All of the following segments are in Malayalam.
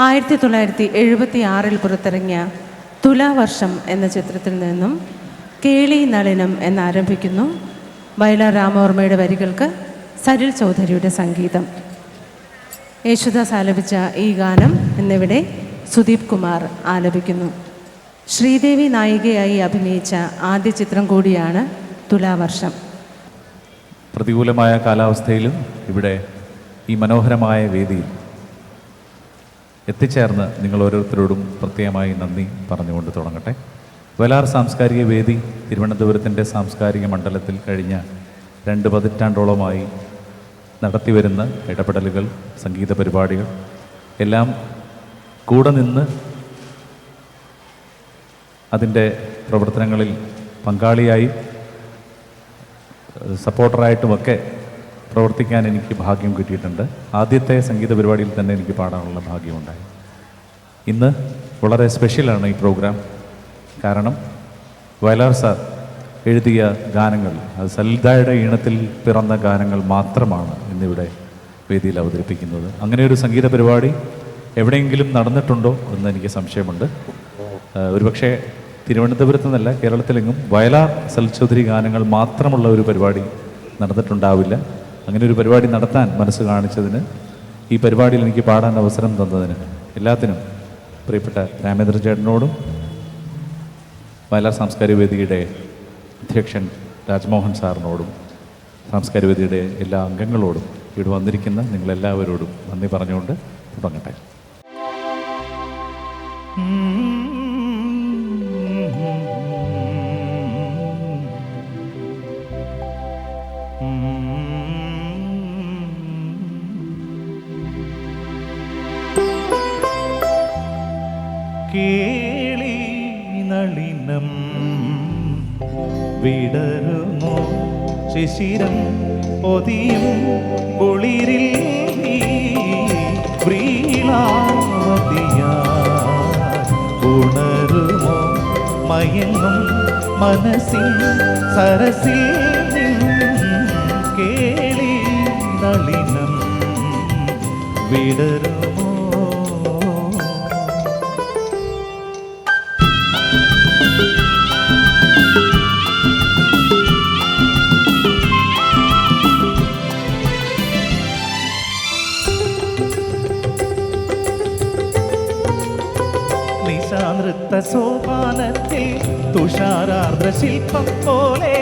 ആയിരത്തി തൊള്ളായിരത്തി എഴുപത്തി ആറിൽ പുറത്തിറങ്ങിയ തുലാവർഷം എന്ന ചിത്രത്തിൽ നിന്നും കേളി നളിനം എന്നാരംഭിക്കുന്നു വയലാർ രാമവർമ്മയുടെ വരികൾക്ക് സരിൽ ചൗധരിയുടെ സംഗീതം. യേശുദാസ് ആലപിച്ച ഈ ഗാനം എന്നിവിടെ സുദീപ് കുമാർ ആലപിക്കുന്നു. ശ്രീദേവി നായികയായി അഭിനയിച്ച ആദ്യ ചിത്രം കൂടിയാണ് തുലാവർഷം. പ്രതികൂലമായ കാലാവസ്ഥയിലും ഇവിടെ ഈ മനോഹരമായ വേദിയിൽ എത്തിച്ചേർന്ന് നിങ്ങൾ ഓരോരുത്തരോടും പ്രത്യേകമായി നന്ദി പറഞ്ഞുകൊണ്ട് തുടങ്ങട്ടെ. വലാർ സാംസ്കാരിക വേദി തിരുവനന്തപുരത്തിന്റെ സാംസ്കാരിക മണ്ഡലത്തിൽ കഴിഞ്ഞ രണ്ട് പതിറ്റാണ്ടോളമായി നടത്തിവരുന്ന ഇടപെടലുകൾ സംഗീത പരിപാടികൾ എല്ലാം കൂടെ നിന്ന് അതിന്റെ പ്രവർത്തനങ്ങളിൽ പങ്കാളിയായി സപ്പോർട്ടറായിട്ടുമൊക്കെ പ്രവർത്തിക്കാൻ എനിക്ക് ഭാഗ്യം കിട്ടിയിട്ടുണ്ട്. ആദ്യത്തെ സംഗീത പരിപാടിയിൽ തന്നെ എനിക്ക് പാടാനുള്ള ഭാഗ്യമുണ്ടായി. ഇന്ന് വളരെ സ്പെഷ്യലാണ് ഈ പ്രോഗ്രാം കാരണം വയലാർ സാർ എഴുതിയ ഗാനങ്ങൾ അത് സലിതായുടെ ഈണത്തിൽ പിറന്ന ഗാനങ്ങൾ മാത്രമാണ് ഇന്നിവിടെ വേദിയിൽ അവതരിപ്പിക്കുന്നത്. അങ്ങനെ ഒരു സംഗീത പരിപാടി എവിടെയെങ്കിലും നടന്നിട്ടുണ്ടോ എന്ന് എനിക്ക് സംശയമുണ്ട്. ഒരുപക്ഷെ തിരുവനന്തപുരത്ത് നിന്നല്ല കേരളത്തിലെങ്ങും വയലാർ സൽചൗധരി ഗാനങ്ങൾ മാത്രമുള്ള ഒരു പരിപാടി നടന്നിട്ടുണ്ടാവില്ല. അങ്ങനെ ഒരു പരിപാടി നടത്താൻ മനസ്സ് കാണിച്ചതിന് ഈ പരിപാടിയിൽ എനിക്ക് പാടാൻ അവസരം തന്നതിന് എല്ലാത്തിനും പ്രിയപ്പെട്ട രാമേന്ദ്ര ചേട്ടനോടും വയലാർ സാംസ്കാരിക വേദിയുടെ അധ്യക്ഷൻ രാജ്മോഹൻ സാറിനോടും സാംസ്കാരിക വേദിയുടെ എല്ലാ അംഗങ്ങളോടും ഇവിടെ വന്നിരിക്കുന്ന നിങ്ങളെല്ലാവരോടും നന്ദി പറഞ്ഞുകൊണ്ട് തുടങ്ങട്ടെ. കേളി നളിനം. വിടരുമോ ശിശിരം? പൊതിയും കുളിരിൽ ഉണരുമോ മയങ്ങും മനസ്സിൽ സരസിൽ കേളി നളിനം. വിടരുമോ സോപാനത്തിൽ തുഷാരാർദ്ര ശില്പം പോലെ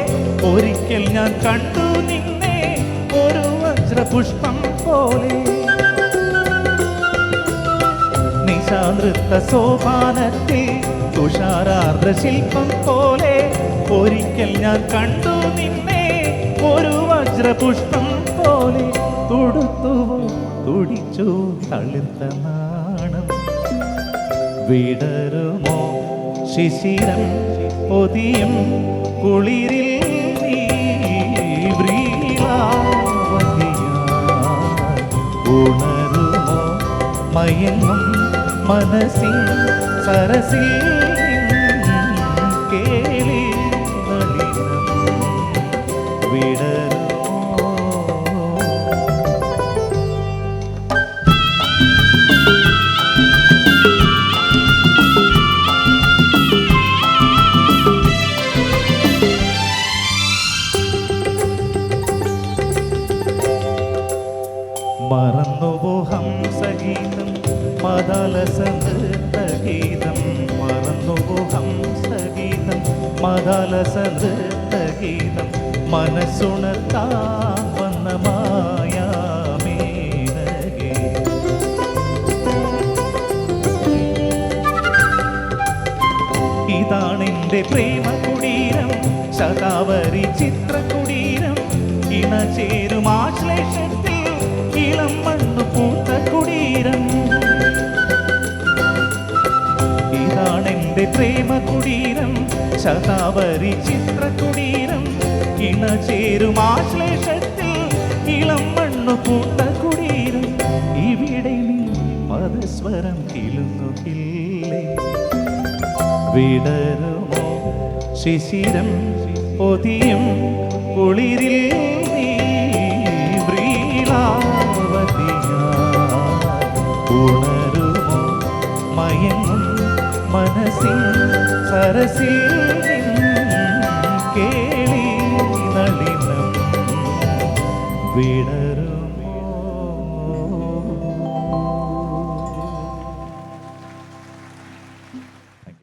ഒരിക്കൽ ഞാൻ കണ്ടു നിന്നെ ഒരു വജ്രപുഷ്പം പോലെ. നിശാനൃത്ത സോപാനത്തിൽ തുഷാരാർദ്ര ശില്പം പോലെ ഒരിക്കൽ ഞാൻ കണ്ടു നിന്നെ ഒരു വജ്രപുഷ്പം പോലെ. തൊടുത്തുവോ തുടിച്ചു തളിർത്ത നാണം വിടരുമോ? ശിശിരം പൊതിയും കുളിരിൽ ഉണരുമോ? മയങ്ങും മനസ്സിൽ നിന്നും കേളി നളിനം മദാലസ നൃത്തഗീതം ഗീതം ഹംസഗീതം മദാലസ നൃത്തഗീതം മനസ്സുണർത്താൻ വന്ന മായാമേനകേ ഇതാണെന്റെ പ്രേമ കുടീരം ശതാവരി ചിത്ര കുടീരം ഇണചേരും ആശ്ലേഷത്തിൽ ഇളം മണ്ണു പൂത്ത കുടീരം. ഇതാണെന്റെ പ്രേമ കുടീരം ശതാവരി ചിത്ര കുടീരം. ഇണചേരും ആശ്ലേഷത്തിൽ ഇളം മണ്ണു പൂത്ത കുടീരം. ഇവിടെ നീ പദസ്വരം കിളുന്നുകില്ലേ വിടരുമോ ശിശിരം പൊതിയും കുളിരിൽ നീ വ്രീളാവതിയായി ഉണരുമോ? മയങ്ങും മനസ്സിൽ സരസിൽ കേളി നളിനം. വിട